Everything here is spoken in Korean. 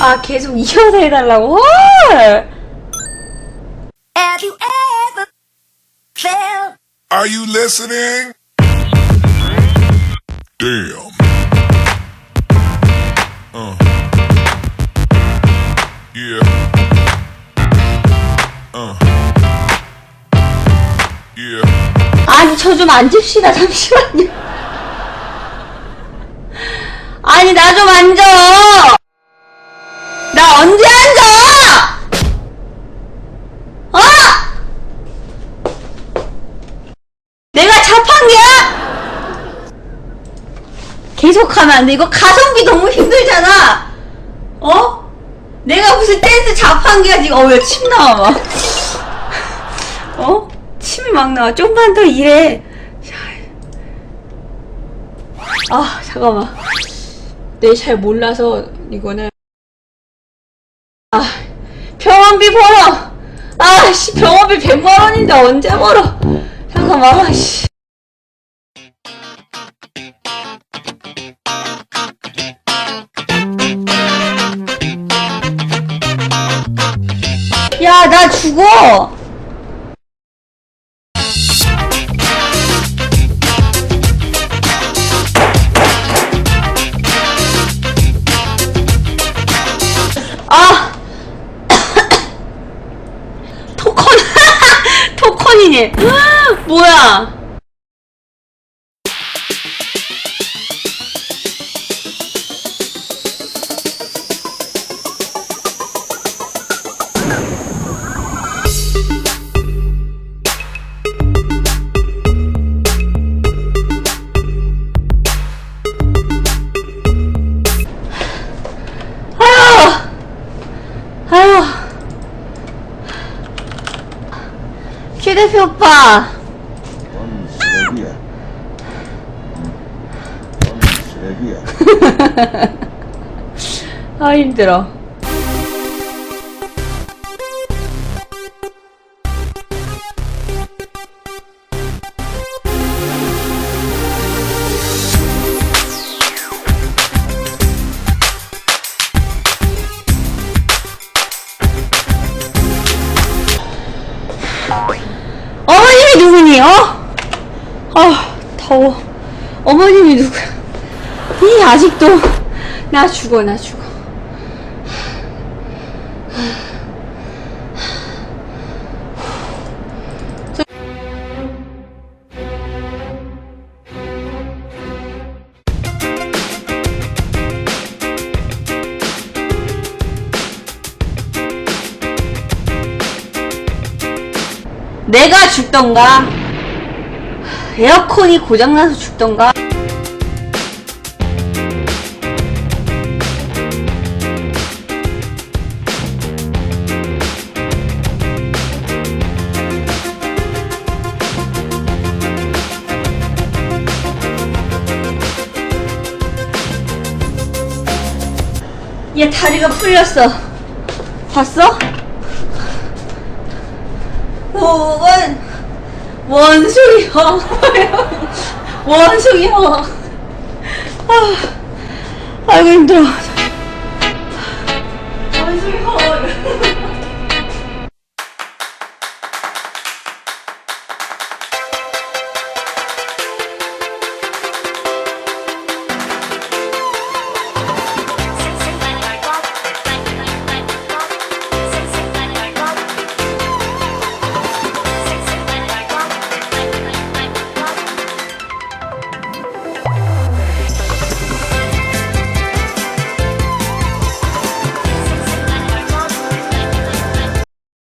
아 계속 이어서 해달라고? 헐! Are you listening? Damn. 아니, 저 좀 앉읍시다, 잠시만요. 아니, 나 좀 앉아! 나 언제 앉아! 어! 내가 자판기야? 계속하면 안 돼. 이거 가성비 너무 힘들잖아! 무슨 댄스 자판기야, 지금. 어, 왜 침 나와, 막. 어? 침이 막 나와. 좀만 더 일해. 아, 잠깐만. 내 잘 몰라서, 이거는. 아, 병원비 벌어! 아, 씨, 병원비 100만원인데 언제 벌어? 잠깐만, 아, 씨. 죽어! 아! 토컨! 토컨이네! 뭐야! 큐 대표 오빠. 넌 쓰레기야. 넌 쓰레기야. 아, 힘들어. 누구니, 어? 아, 더워. 어머님이 누구야? 이, 아직도. 나 죽어, 나 죽어. 내가 죽던가, 에어컨이 고장나서 죽던가, 얘 다리가 풀렸어. 봤어? 원, 원숭이 형. 원숭이 형. 아, 아이고 힘들어.